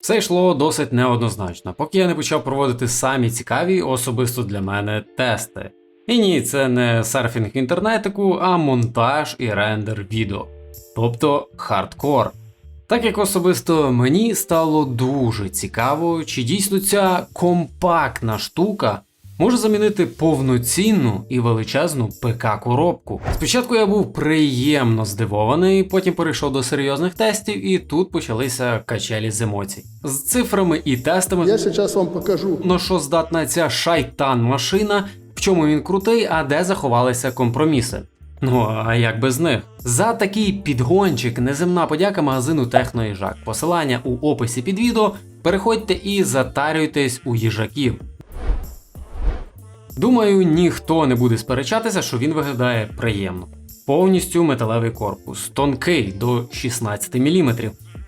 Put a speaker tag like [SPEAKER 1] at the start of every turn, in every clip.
[SPEAKER 1] Все йшло досить неоднозначно, поки я не почав проводити самі цікаві особисто для мене тести. І ні, це не серфінг інтернетику, а монтаж і рендер відео. Тобто хардкор. Так як особисто мені стало дуже цікаво, чи дійсно ця компактна штука може замінити повноцінну і величезну ПК-коробку. Спочатку я був приємно здивований, потім перейшов до серйозних тестів, і тут почалися качелі з емоцій. З цифрами і тестами.
[SPEAKER 2] Я сейчас вам покажу.
[SPEAKER 1] На що здатна ця шайтан машина, в чому він крутий, а де заховалися компроміси. Ну а як без них? За такий підгончик неземна подяка магазину Техно Їжак. Посилання у описі під відео. Переходьте і затарюйтесь у їжаків. Думаю, ніхто не буде сперечатися, що він виглядає приємно. Повністю металевий корпус, тонкий до 16 мм,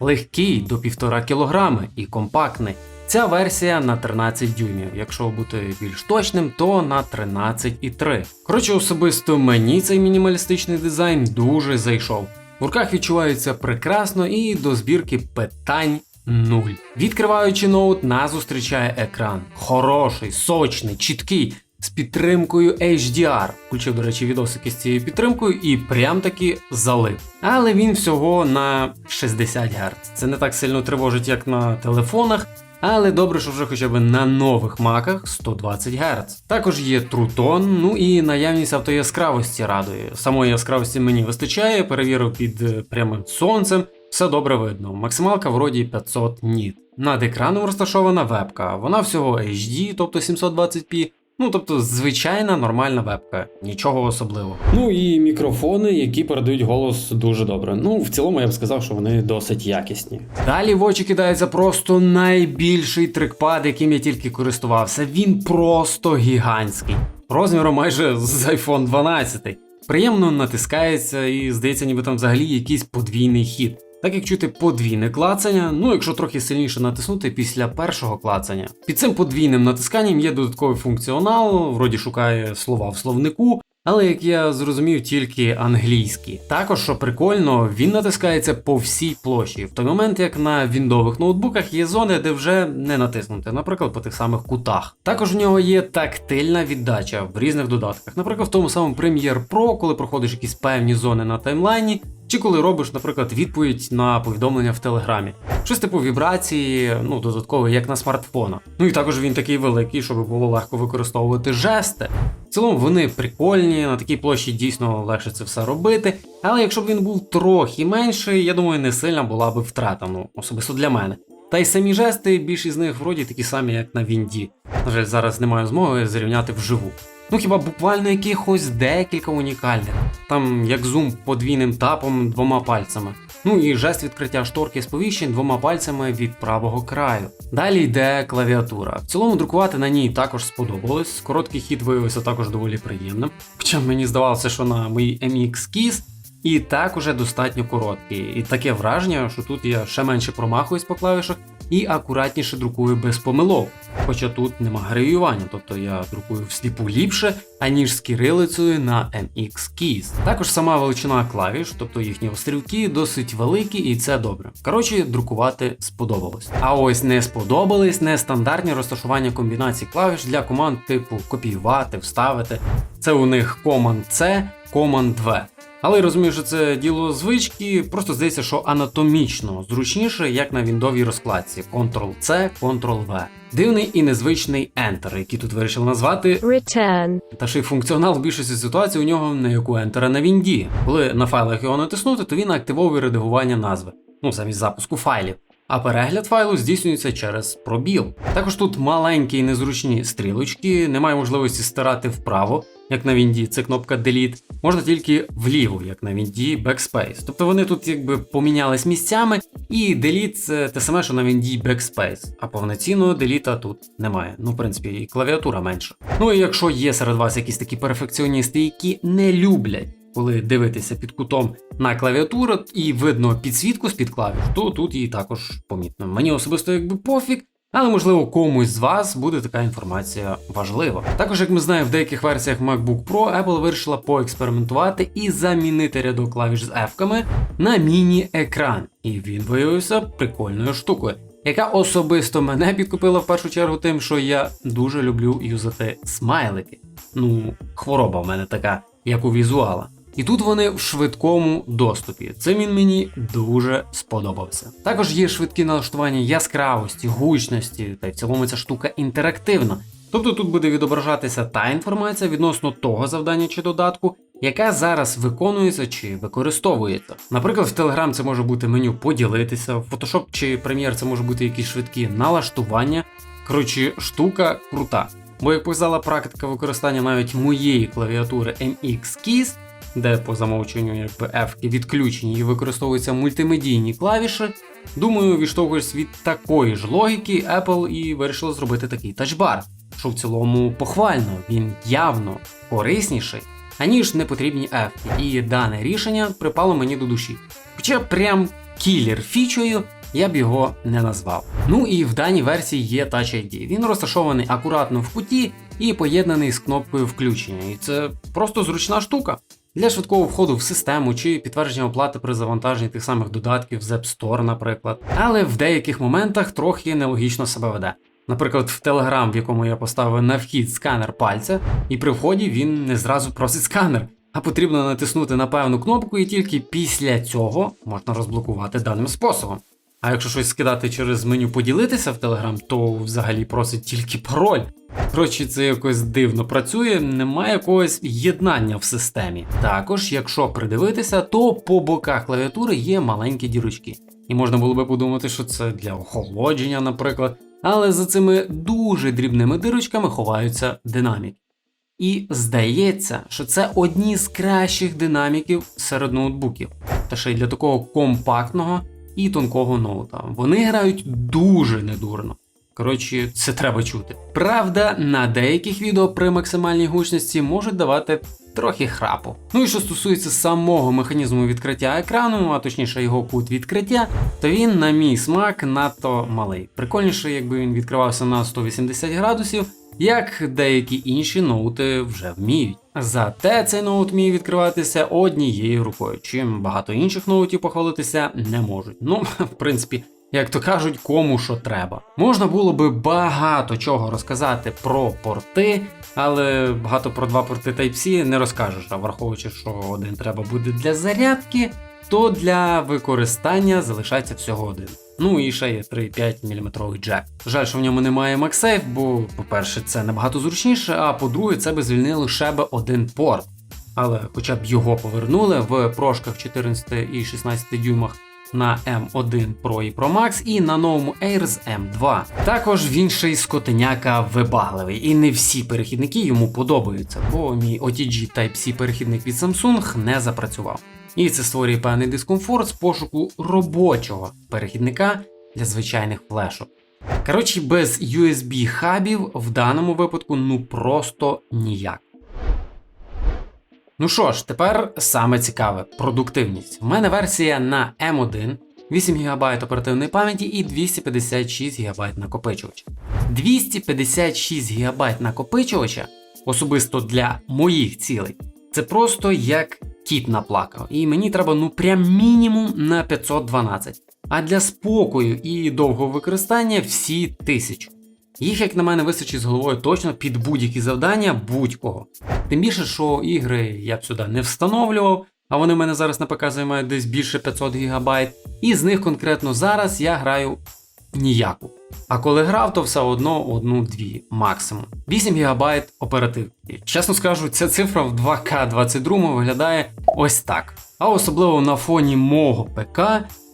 [SPEAKER 1] легкий до 1,5 кг і компактний. Ця версія на 13 дюймів, якщо бути більш точним, то на 13,3. Коротше, особисто мені цей мінімалістичний дизайн дуже зайшов. В руках відчувається прекрасно і до збірки питань нуль. Відкриваючи ноут, нас зустрічає екран. Хороший, сочний, чіткий, з підтримкою HDR. Включив, до речі, відосики з цією підтримкою і прям таки залив. Але він всього на 60 Гц. Це не так сильно тривожить, як на телефонах. Але добре, що вже хоча б на нових маках 120 Гц. Також є трутон, ну і наявність автояскравості радує. Самої яскравості мені вистачає, перевірив під е, прямим сонцем. Все добре видно. Максималка вроді 500 ніт. Над екраном розташована вебка. Вона всього HD, тобто 720p. Ну, тобто, звичайна нормальна вебка, нічого особливого. Ну і мікрофони, які передають голос дуже добре. Ну, в цілому я б сказав, що вони досить якісні. Далі в очі кидається просто найбільший трекпад, яким я тільки користувався. Він просто гігантський. Розміром майже з iPhone 12. Приємно натискається і здається, ніби там взагалі якийсь подвійний хід. Так як чути подвійне клацання, ну якщо трохи сильніше натиснути після першого клацання. Під цим подвійним натисканням є додатковий функціонал, вроді шукає слова в словнику, але як я зрозумів, тільки англійські. Також, що прикольно, він натискається по всій площі, в той момент як на віндових ноутбуках є зони, де вже не натиснути, наприклад, по тих самих кутах. Також в нього є тактильна віддача в різних додатках, наприклад, в тому самому Premiere Pro, коли проходиш якісь певні зони на таймлайні. Чи коли робиш, наприклад, відповідь на повідомлення в Телеграмі. Щось типу вібрації, ну, додатково, як на смартфонах. Ну і також він такий великий, щоб було легко використовувати жести. В цілому вони прикольні, на такій площі дійсно легше це все робити. Але якщо б він був трохи менший, я думаю, не сильна була б втрата, ну, особисто для мене. Та й самі жести, більшість з них вроді такі самі, як на Вінді. На жаль, зараз не маю змоги зрівняти вживу. Ну хіба буквально якихось декілька унікальних. Там як зум подвійним тапом двома пальцями. Ну і жест відкриття шторки сповіщень двома пальцями від правого краю. Далі йде клавіатура. В цілому друкувати на ній також сподобалось. Короткий хід виявився також доволі приємним. Хоча мені здавалося, що на моїй MX Keys і так уже достатньо короткий. І таке враження, що тут я ще менше промахуюсь по клавішах і акуратніше друкую без помилок. Хоча тут нема гравіювання, тобто я друкую всліпу ліпше, аніж з кирилицею на MX Keys. Також сама величина клавіш, тобто їхні острівки, досить великі, і це добре. Коротше, друкувати сподобалось. А ось не сподобались нестандартні розташування комбінацій клавіш для команд типу копіювати, вставити. Це у них Command C, Command V. Але я розумію, що це діло звички, просто здається, що анатомічно зручніше, як на віндовій розкладці Ctrl-C, Ctrl-V. Дивний і незвичний Enter, який тут вирішили назвати.
[SPEAKER 3] Return.
[SPEAKER 1] Та ще й функціонал в більшості ситуацій у нього не як у Enter, на Вінді. Коли на файлах його натиснути, то він активовує редагування назви, ну замість запуску файлів. А перегляд файлу здійснюється через пробіл. Також тут маленькі і незручні стрілочки, немає можливості стирати вправо, як на Вінді, це кнопка Delete, можна тільки вліво, як на Вінді Backspace. Тобто вони тут якби помінялись місцями, і Delete це те саме, що на Вінді Backspace, а повноцінного деліта тут немає. Ну, в принципі, і клавіатура менша. Ну і якщо є серед вас якісь такі перфекціоністи, які не люблять. Коли дивитися під кутом на клавіатуру і видно підсвітку з-під клавіш, то тут її також помітно. Мені особисто якби пофіг, але можливо комусь з вас буде така інформація важлива. Також, як ми знаємо, в деяких версіях MacBook Pro Apple вирішила поекспериментувати і замінити рядок клавіш з F-ками на міні-екран. І він виявився прикольною штукою. яка особисто мене підкупила в першу чергу тим, що я дуже люблю юзати смайлики. Ну, хвороба в мене така, як у візуала. І тут вони в швидкому доступі. Цим він мені дуже сподобався. Також є швидкі налаштування яскравості, гучності, та й в цілому ця штука інтерактивна. Тобто тут буде відображатися та інформація відносно того завдання чи додатку, яка зараз виконується чи використовується. Наприклад, в Telegram це може бути меню поділитися, в Photoshop чи Premiere це може бути якісь швидкі налаштування. Коротше, штука крута. Бо як показала практика використання навіть моєї клавіатури MX Keys, де по замовченню якби F відключені і використовуються мультимедійні клавіші, думаю, відштовхуєшся від такої ж логіки, Apple і вирішила зробити такий тачбар, що в цілому похвально, він явно корисніший, аніж непотрібні F. І дане рішення припало мені до душі. Хоча прям кілер фічою я б його не назвав. Ну і в даній версії є Touch ID. Він розташований акуратно в куті і поєднаний з кнопкою включення. І це просто зручна штука. Для швидкого входу в систему чи підтвердження оплати при завантаженні тих самих додатків з App Store, наприклад. Але в деяких моментах трохи нелогічно себе веде. Наприклад, в Telegram, в якому я поставив на вхід сканер пальця, і при вході він не зразу просить сканер, а потрібно натиснути на певну кнопку, і тільки після цього можна розблокувати даним способом. А якщо щось скидати через меню поділитися в Telegram, то взагалі просить тільки пароль. Коротше, це якось дивно працює, немає якогось єднання в системі. Також, якщо придивитися, то по боках клавіатури є маленькі дірочки. І можна було би подумати, що це для охолодження, наприклад. Але за цими дуже дрібними дирочками ховаються динаміки. І здається, що це одні з кращих динаміків серед ноутбуків, та ще й для такого компактного і тонкого ноута. Вони грають дуже недурно. Коротше, це треба чути. Правда, на деяких відео при максимальній гучності можуть давати трохи храпу. Ну і що стосується самого механізму відкриття екрану, а точніше його кут відкриття, то він, на мій смак, надто малий. Прикольніше, якби він відкривався на 180 градусів, як деякі інші ноути вже вміють. Зате цей ноут вміє відкриватися однією рукою, чим багато інших ноутів похвалитися не можуть. Ну, в принципі. Як то кажуть, кому що треба. Можна було би багато чого розказати про порти, але багато про два порти Type-C не розкажеш, а враховуючи, що один треба буде для зарядки, то для використання залишається всього один. Ну і ще є 3,5 мм джек. Жаль, що в ньому немає MagSafe, бо, по-перше, це набагато зручніше, а по-друге, це би звільнило ще би один порт. Але хоча б його повернули в прошках 14 і 16 дюймах на M1 Pro і Pro Max і на новому Airs M2. Також він ще й скотеняка вибагливий, і не всі перехідники йому подобаються, бо мій OTG Type-C перехідник від Samsung не запрацював. І це створює певний дискомфорт з пошуку робочого перехідника для звичайних флешок. Коротше, без USB хабів в даному випадку ну просто ніяк. Ну що ж, тепер саме цікаве продуктивність. У мене версія на M1, 8 ГБ оперативної пам'яті і 256 ГБ накопичувача. 256 ГБ накопичувача, особисто для моїх цілей, це просто як кіт наплакав. І мені треба ну прям мінімум на 512. А для спокою і довгого використання всі 1000. Їх, як на мене, вистачить з головою точно під будь-які завдання будь-кого. Тим більше, що ігри я б сюди не встановлював, а вони в мене зараз на ПК займають десь більше 500 ГБ, і з них конкретно зараз я граю ніяку. А коли грав, то все одно одну-дві максимум. 8 ГБ оперативки. Чесно скажу, ця цифра в 2К22 виглядає ось так. А особливо на фоні мого ПК,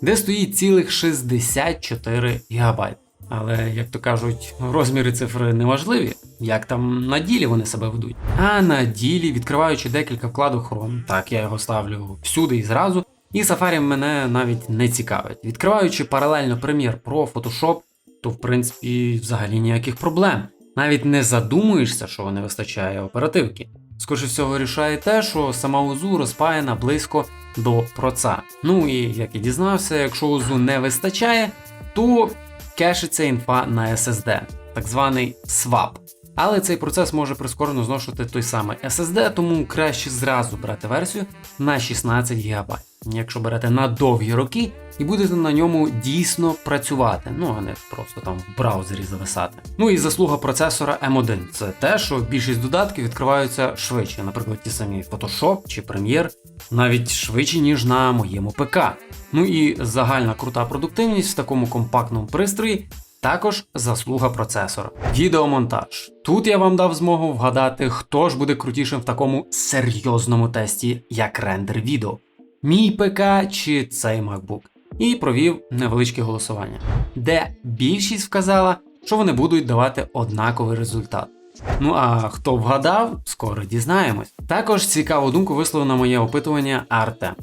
[SPEAKER 1] де стоїть цілих 64 ГБ. Але, як то кажуть, розміри цифри не важливі, як там на ділі вони себе ведуть. А на ділі, відкриваючи декілька вкладок Chrome, так я його ставлю всюди і зразу, і Safari мене навіть не цікавить. Відкриваючи паралельно Premiere Pro, Photoshop, то в принципі взагалі ніяких проблем. Навіть не задумуєшся, що не вистачає оперативки. Скоріше всього рішає те, що сама УЗУ розпаяна близько до проца. Ну і як і дізнався, якщо УЗУ не вистачає, то кешиться інфа на SSD, так званий swap. Але цей процес може прискорено зношувати той самий SSD, тому краще зразу брати версію на 16 ГБ. якщо берете на довгі роки і будете на ньому дійсно працювати, ну а не просто там в браузері зависати. Ну і заслуга процесора M1 це те, що більшість додатків відкриваються швидше, наприклад, ті самі Photoshop чи Premiere, навіть швидше, ніж на моєму ПК. Ну і загальна крута продуктивність в такому компактному пристрої також заслуга процесора. Відеомонтаж. Тут я вам дав змогу вгадати, хто ж буде крутішим в такому серйозному тесті, як рендер відео. Мій ПК чи цей MacBook. І провів невеличке голосування, де більшість вказала, що вони будуть давати однаковий результат. Ну а хто вгадав, скоро дізнаємось. Також цікаву думку висловив моє опитування Артем.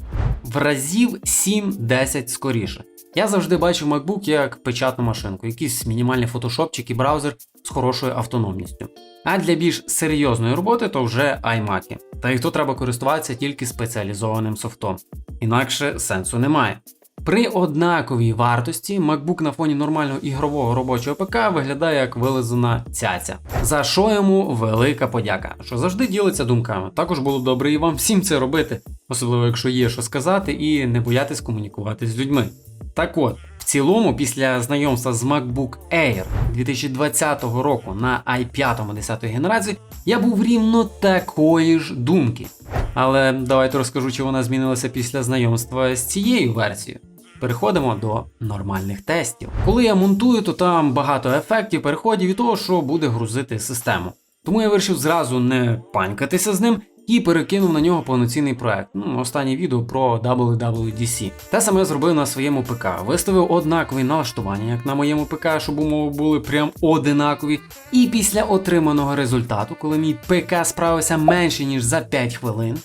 [SPEAKER 1] В разів 7-10 скоріше. Я завжди бачив MacBook як печатну машинку, якийсь мінімальний фотошопчик і браузер з хорошою автономністю. А для більш серйозної роботи то вже iMac. Та й то треба користуватися тільки спеціалізованим софтом. Інакше сенсу немає. При однаковій вартості MacBook на фоні нормального ігрового робочого ПК виглядає як вилизана цяця. За що йому велика подяка, що завжди ділиться думками. Також було добре і вам всім це робити, особливо якщо є що сказати, і не боятись комунікувати з людьми. Так от, в цілому, після знайомства з MacBook Air 2020 року на i5 10 генерації, я був рівно такої ж думки. Але давайте розкажу, чи вона змінилася після знайомства з цією версією. Переходимо до нормальних тестів. Коли я монтую, то там багато ефектів, переходів і того, що буде грузити систему. Тому я вирішив зразу не панькатися з ним і перекинув на нього повноцінний проект. Ну, останнє відео про WWDC. Те саме я зробив на своєму ПК. Виставив однакові налаштування, як на моєму ПК, щоб умови були прям одинакові. І після отриманого результату, коли мій ПК справився менше ніж за 5 хвилин,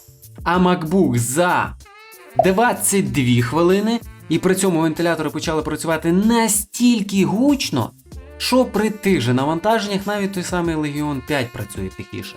[SPEAKER 1] а MacBook за 22 хвилини, і при цьому вентилятори почали працювати настільки гучно, що при тих же навантаженнях навіть той самий Legion 5 працює тихіше.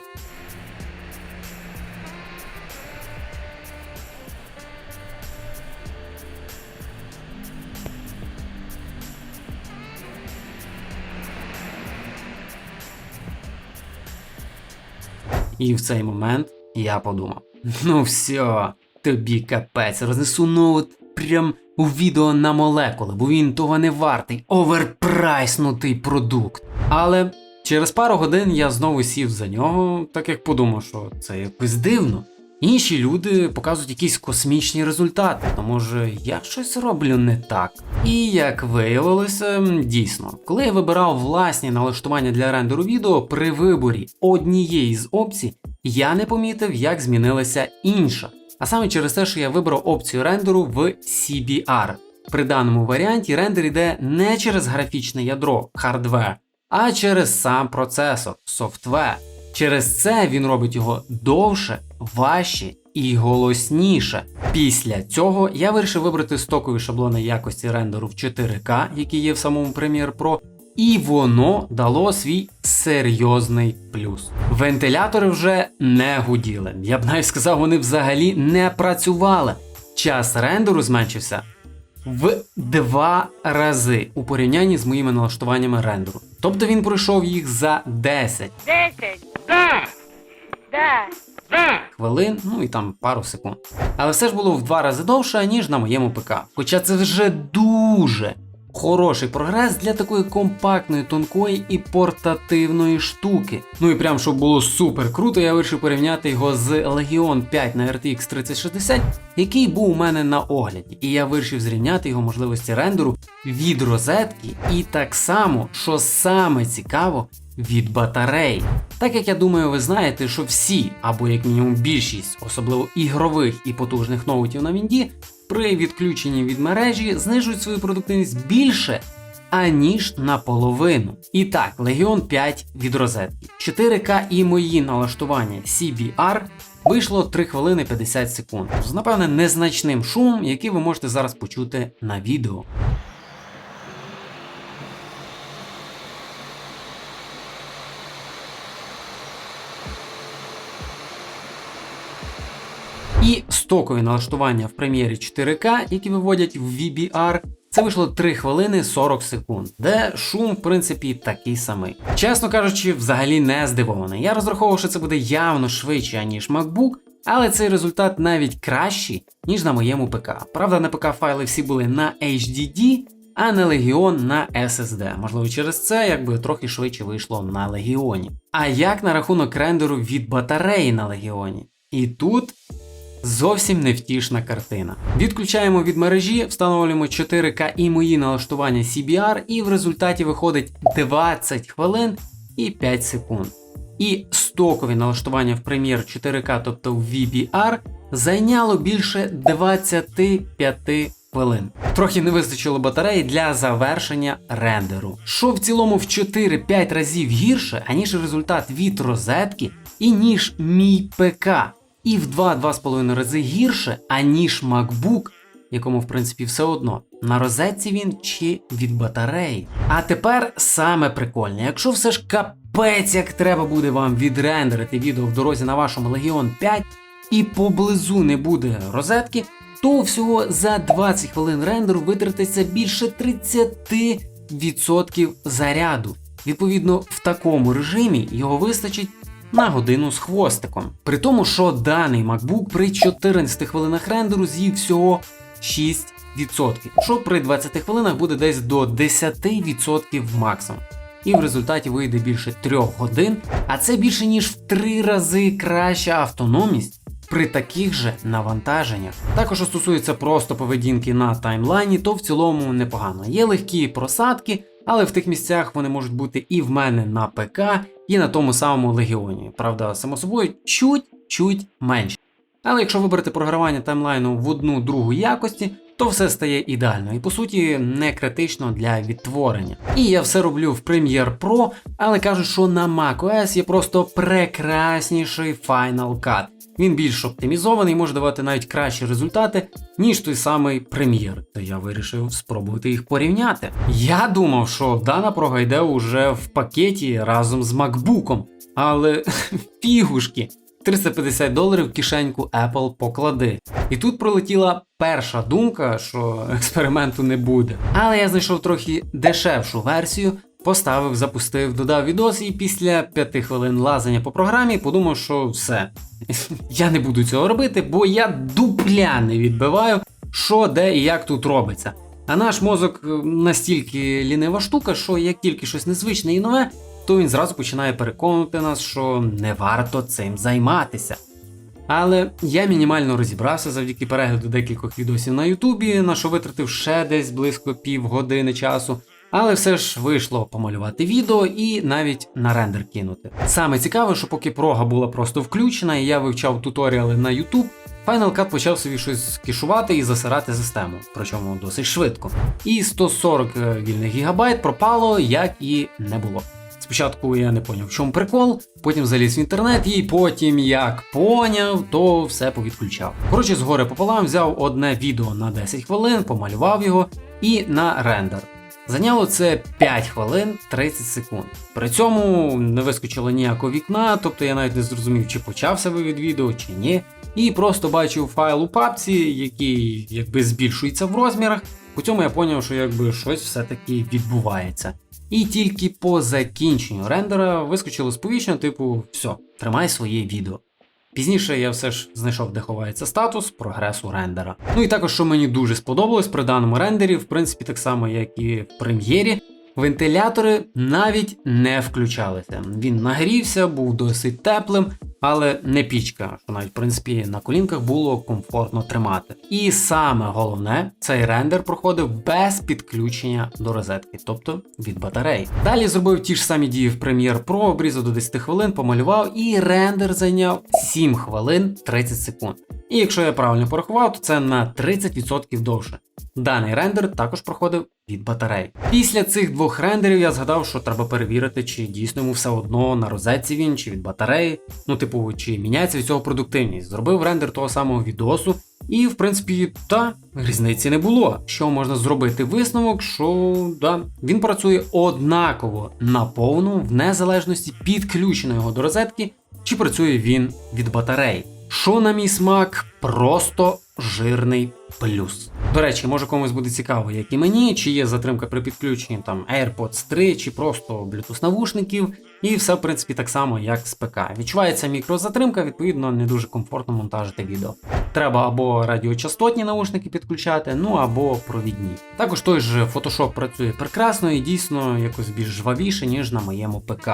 [SPEAKER 1] І в цей момент я подумав: ну все, тобі капець, рознесу ноут прям у відео на молекули, бо він того не вартий, оверпрайснутий продукт. Але через пару годин я знову сів за нього, так як подумав, що це якось дивно. Інші люди показують якісь космічні результати, то може я щось роблю не так. І як виявилося, дійсно, коли я вибирав власні налаштування для рендеру відео при виборі однієї з опцій, я не помітив, як змінилася інша. А саме через те, що я вибрав опцію рендеру в CBR. При даному варіанті рендер йде не через графічне ядро, хардвер, а через сам процесор, софтвер. Через це він робить його довше, важче і голосніше. Після цього я вирішив вибрати стокові шаблони якості рендеру в 4К, які є в самому Premiere Pro, і воно дало свій серйозний плюс. Вентилятори вже не гуділи. Я б навіть сказав, вони взагалі не працювали. Час рендеру зменшився в два рази у порівнянні з моїми налаштуваннями рендеру. Тобто він пройшов їх за 10
[SPEAKER 2] Десять. Да. Да.
[SPEAKER 1] хвилин, ну і там пару секунд. Але все ж було в два рази довше, ніж на моєму ПК. Хоча це вже дуже хороший прогрес для такої компактної, тонкої і портативної штуки. Ну і прям щоб було супер круто, я вирішив порівняти його з Legion 5 на RTX 3060, який був у мене на огляді. І я вирішив зрівняти його можливості рендеру від розетки, і так само, що саме цікаво, від батарей. Так як я думаю, ви знаєте, що всі, або як мінімум більшість, особливо ігрових і потужних ноутів на Вінді, при відключенні від мережі знижують свою продуктивність більше, аніж наполовину. І так, Legion 5 від розетки, 4К і мої налаштування CBR вийшло 3 хвилини 50 секунд. З напевне незначним шумом, який ви можете зараз почути на відео. І стокові налаштування в прем'єрі 4К, які виводять в VBR, це вийшло 3 хвилини 40 секунд, де шум, в принципі, такий самий. Чесно кажучи, взагалі не здивований. Я розраховував, що це буде явно швидше, аніж MacBook, Але цей результат навіть кращий, ніж на моєму ПК. Правда, на ПК файли всі були на HDD, а на Legion на SSD. Можливо, через це якби трохи швидше вийшло на Легіоні. А як на рахунок рендеру від батареї на Легіоні? І тут зовсім невтішна картина. Відключаємо від мережі, встановлюємо 4К і мої налаштування CBR, і в результаті виходить 20 хвилин і 5 секунд. І стокові налаштування в Premiere 4K, тобто в VBR, зайняло більше 25 хвилин. Трохи не вистачило батареї для завершення рендеру, що в цілому в 4-5 разів гірше, аніж результат від розетки і ніж мій ПК, і в 2-2,5 рази гірше, аніж MacBook, якому в принципі все одно. На розетці він чи від батареї. А тепер саме прикольне, якщо все ж капець, як треба буде вам відрендерити відео в дорозі на вашому Legion 5 і поблизу не буде розетки, то всього за 20 хвилин рендеру витратиться більше 30% заряду. Відповідно, в такому режимі його вистачить на годину з хвостиком. При тому, що даний MacBook при 14 хвилинах рендеру з'їв всього 6%, що при 20 хвилинах буде десь до 10% максимум. І в результаті вийде більше 3 годин, а це більше ніж в 3 рази краща автономність при таких же навантаженнях. Також що стосується просто поведінки на таймлайні, то в цілому непогано. Є легкі просадки, але в тих місцях вони можуть бути і в мене на ПК, і на тому самому Легіоні. Правда, само собою, чуть-чуть менше. Але якщо вибрати програвання таймлайну в одну другу якості, то все стає ідеально і по суті не критично для відтворення. І я все роблю в Premiere Pro, але кажуть, що на macOS є просто прекрасніший Final Cut. Він більш оптимізований, може давати навіть кращі результати, ніж той самий Premiere. То я вирішив спробувати їх порівняти. Я думав, що дана прога йде уже в пакеті разом з MacBook, але фігушки. 350 доларів кишеньку Apple поклади. І тут пролетіла перша думка, що експерименту не буде. Але я знайшов трохи дешевшу версію, поставив, запустив, додав відос, і після 5 хвилин лазання по програмі подумав, що все. Я не буду цього робити, бо я дупля не відбиваю, що, де і як тут робиться. А наш мозок е, настільки лінива штука, що як тільки щось незвичне і нове, то він зразу починає переконувати нас, що не варто цим займатися. Але я мінімально розібрався завдяки перегляду декількох відосів на Ютубі, на що витратив ще десь близько півгодини часу. Але все ж вийшло помалювати відео і навіть на рендер кинути. Саме цікаве, що поки прога була просто включена, і я вивчав туторіали на YouTube, Final Cut почав собі щось кішувати і засирати систему, причому досить швидко. І 140 вільних гігабайт пропало, як і не було. Спочатку я не поняв, в чому прикол, потім заліз в інтернет, і потім як поняв, то все повідключав. Коротше, згори пополам взяв одне відео на 10 хвилин, помалював його і на рендер. Зайняло це 5 хвилин 30 секунд. При цьому не вискочило ніякого вікна, тобто я навіть не зрозумів, чи почався вивід відео, чи ні. І просто бачив файл у папці, який якби збільшується в розмірах. По цьому я зрозумів, що якби щось все-таки відбувається. І тільки по закінченню рендера вискочило сповіщення, типу, все, тримай своє відео. Пізніше я все ж знайшов, де ховається статус прогресу рендера. Ну і також, що мені дуже сподобалось при даному рендері, в принципі, так само, як і в прем'єрі, вентилятори навіть не включалися. Він нагрівся, був досить теплим, але не пічка, що навіть в принципі на колінках було комфортно тримати. І саме головне, цей рендер проходив без підключення до розетки, тобто від батареї. Далі зробив ті ж самі дії в Premiere Pro, обрізав до 10 хвилин, помалював, і рендер зайняв 7 хвилин 30 секунд. І якщо я правильно порахував, то це на 30% довше. Даний рендер також проходив від батарей. Після цих двох рендерів я згадав, що треба перевірити, чи дійсно йому все одно на розетці він, чи від батареї. Ну, типу, чи міняється від цього продуктивність. Зробив рендер того самого відосу, і, в принципі, та різниці не було. Що можна зробити висновок, що да, він працює однаково на повну, в незалежності підключеного до розетки, чи працює він від батареї. Що на мій смак, просто жирний плюс. До речі, може комусь буде цікаво, як і мені, чи є затримка при підключенні там AirPods 3, чи просто Bluetooth навушників, і все, в принципі, так само, як з ПК. Відчувається мікрозатримка, відповідно, не дуже комфортно монтажити відео. Треба або радіочастотні наушники підключати, ну або провідні. Також той же Photoshop працює прекрасно і дійсно якось більш жвавіше, ніж на моєму ПК.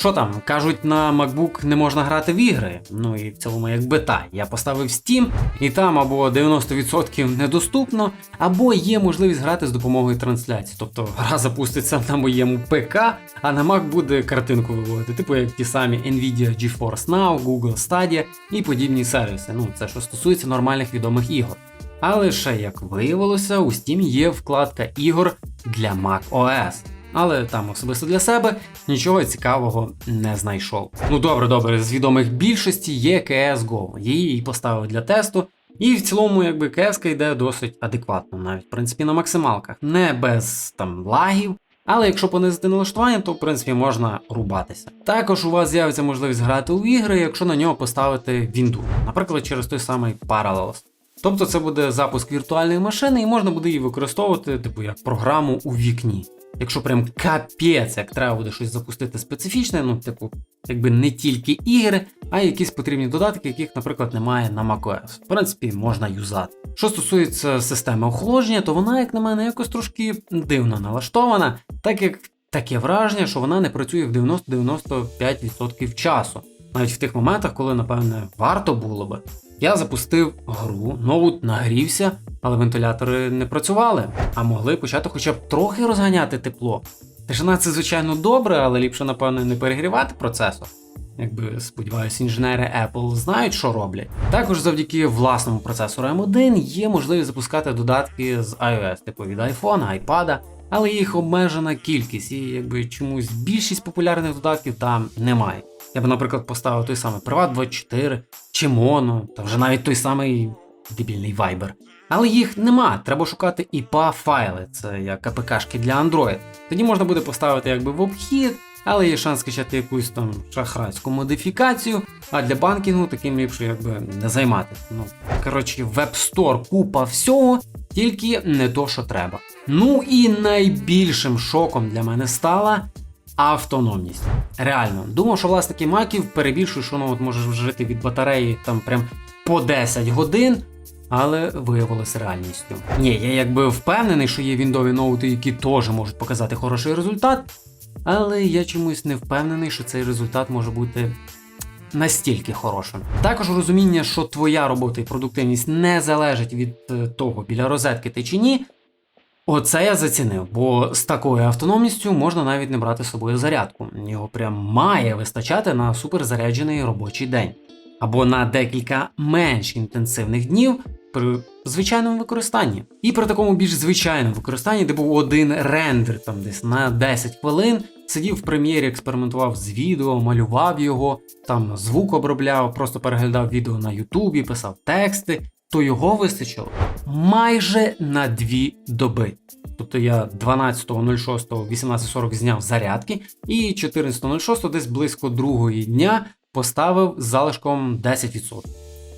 [SPEAKER 1] Що там, кажуть, на MacBook не можна грати в ігри. Ну і в цілому як бета. Я поставив Steam, і там або 90% недоступно, або є можливість грати з допомогою трансляції. Тобто гра запуститься на моєму ПК, а на Mac буде картинку виводити, типу як ті самі Nvidia GeForce Now, Google Stadia і подібні сервіси. Ну, це що стосується нормальних відомих ігор. Але ще як виявилося, у Steam є вкладка ігор для Mac OS. Але там особисто для себе нічого цікавого не знайшов. Ну добре, добре, з відомих більшості є CSGO. Її і поставив для тесту. І в цілому, якби CS йде досить адекватно, навіть в принципі на максималках. Не без там лагів. Але якщо понизити налаштування, то в принципі можна рубатися. Також у вас з'явиться можливість грати у ігри, якщо на нього поставити Windows, наприклад, через той самий Parallels. Тобто це буде запуск віртуальної машини, і можна буде її використовувати, типу, як програму у вікні. Якщо прям капець, як треба буде щось запустити специфічне, ну, типу, якби не тільки ігри, а якісь потрібні додатки, яких, наприклад, немає на macOS. В принципі, можна юзати. Що стосується системи охолодження, то вона, як на мене, якось трошки дивно налаштована, так як таке враження, що вона не працює в 90-95% часу. Навіть в тих моментах, коли, напевне, варто було би. Я запустив гру, ноут нагрівся, але вентилятори не працювали, а могли почати хоча б трохи розганяти тепло. Тишина це, звичайно, добре, але ліпше, напевно, не перегрівати процесор. Якби сподіваюся, інженери Apple знають, що роблять. Також завдяки власному процесору M1 є можливість запускати додатки з iOS, типу від iPhone, iPad, але їх обмежена кількість, і якби чомусь більшість популярних додатків там немає. Я б, наприклад, поставив той самий Privat24 чи Mono, та вже навіть той самий дебільний Viber. Але їх нема, треба шукати IPA файли, це як АПКшки для Android. Тоді можна буде поставити якби в обхід, але є шанс скачати якусь там шахрайську модифікацію, а для банкінгу таким ліпше якби не займатися. Ну, коротше, Store купа всього, тільки не то, що треба. Ну і найбільшим шоком для мене стала автономність. Реально, думав, що власники маків перебільшують, що ну, от можеш жити від батареї там прям по 10 годин. Але виявилося реальністю. Ні, я якби впевнений, що є віндові ноути, які теж можуть показати хороший результат, але я чомусь не впевнений, що цей результат може бути настільки хорошим. Також розуміння, що твоя робота і продуктивність не залежить від е, того, біля розетки ти чи ні. Оце я зацінив, бо з такою автономністю можна навіть не брати з собою зарядку. Його прям має вистачати на суперзаряджений робочий день. Або на декілька менш інтенсивних днів при звичайному використанні. І при такому більш звичайному використанні, де був один рендер там десь на 10 хвилин, сидів в прем'єрі, експериментував з відео, малював його, там звук обробляв, просто переглядав відео на Ютубі, писав тексти, то його вистачило майже на дві доби. Тобто я 12.06 18.40 зняв зарядки, і 14.06 десь близько другої дня поставив з залишком 10%.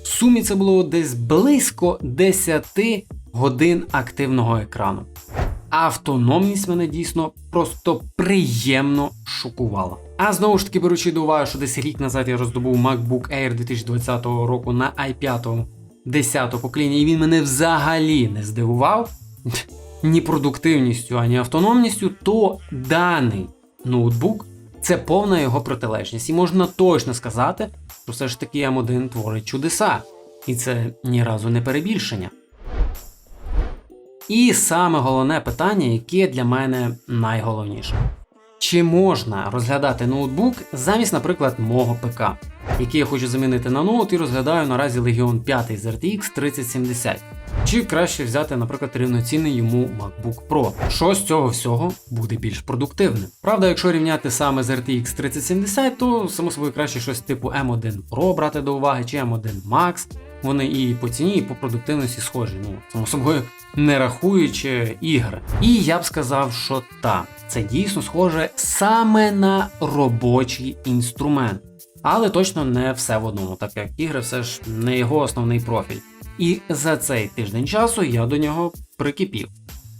[SPEAKER 1] В сумі це було десь близько 10 годин активного екрану. Автономність мене дійсно просто приємно шокувала. А знову ж таки, беручи до уваги, що десь рік назад я роздобув MacBook Air 2020 року на i5 10 покоління, і він мене взагалі не здивував ні продуктивністю, ані автономністю, то даний ноутбук це повна його протилежність. І можна точно сказати, що все ж таки М1 творить чудеса. І це ні разу не перебільшення. І саме головне питання, яке для мене найголовніше. Чи можна розглядати ноутбук замість, наприклад, мого ПК, який я хочу замінити на ноут і розглядаю наразі Legion 5 з RTX 3070. Чи краще взяти, наприклад, рівноцінний йому MacBook Pro, що з цього всього буде більш продуктивним. Правда, якщо рівняти саме з RTX 3070, то само собою краще щось типу M1 Pro брати до уваги, чи M1 Max. Вони і по ціні, і по продуктивності схожі, ну само собою не рахуючи ігри. І я б сказав, що так, це дійсно схоже саме на робочий інструмент. Але точно не все в одному, так як ігри все ж не його основний профіль. І за цей тиждень часу я до нього прикипів.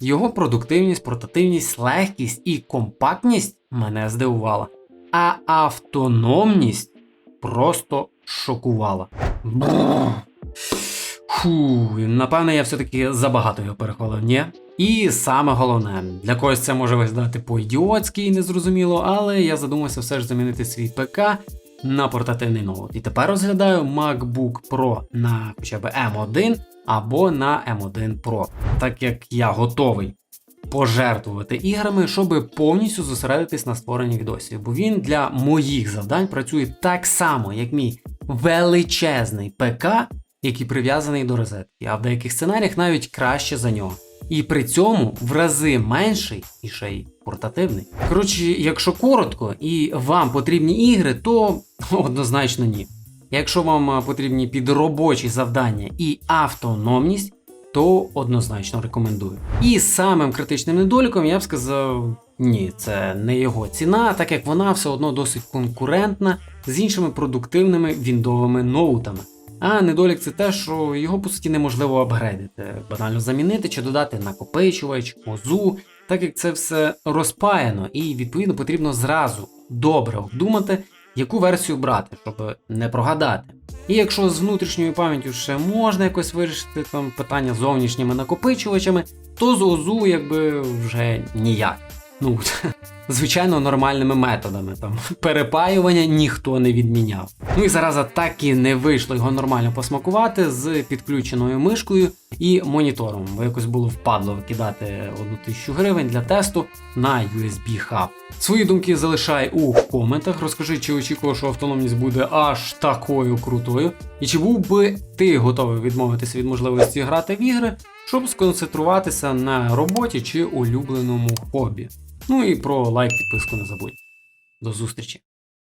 [SPEAKER 1] Його продуктивність, портативність, легкість і компактність мене здивувала. А автономність просто шокувала. Фу, напевне, я все-таки забагато його перехвалив, ні? І саме головне, для когось це може виглядати по-ідіотськи і незрозуміло, але я задумався все ж замінити свій ПК на портативний ноут. І тепер розглядаю MacBook Pro на хоча б M1 або на M1 Pro, так як я готовий пожертвувати іграми, щоб повністю зосередитись на створенні відосів. Бо він для моїх завдань працює так само, як мій величезний ПК, який прив'язаний до розетки, а в деяких сценаріях навіть краще за нього. І при цьому в рази менший і ще портативний. Коротше, якщо коротко і вам потрібні ігри, то однозначно ні. Якщо вам потрібні підробочі завдання і автономність, то однозначно рекомендую. І самим критичним недоліком я б сказав, ні, це не його ціна, так як вона все одно досить конкурентна з іншими продуктивними віндовими ноутами. А недолік це те, що його по суті неможливо апгрейдити, банально замінити чи додати накопичувач, озу, так як це все розпаяно, і відповідно потрібно зразу добре обдумати, яку версію брати, щоб не прогадати. І якщо з внутрішньою пам'яттю ще можна якось вирішити там питання з зовнішніми накопичувачами, то з ОЗУ якби вже ніяк. Ну, звичайно, нормальними методами. Там перепаювання ніхто не відміняв. Ну і зараза так і не вийшло його нормально посмакувати з підключеною мишкою і монітором, бо якось було впадло викидати одну тисячу гривень для тесту на USB хаб. Свої думки залишай у коментах. Розкажи, чи очікував, що автономність буде аж такою крутою, і чи був би ти готовий відмовитися від можливості грати в ігри, щоб сконцентруватися на роботі чи улюбленому хобі. Ну і про лайк, підписку не забудь. До зустрічі!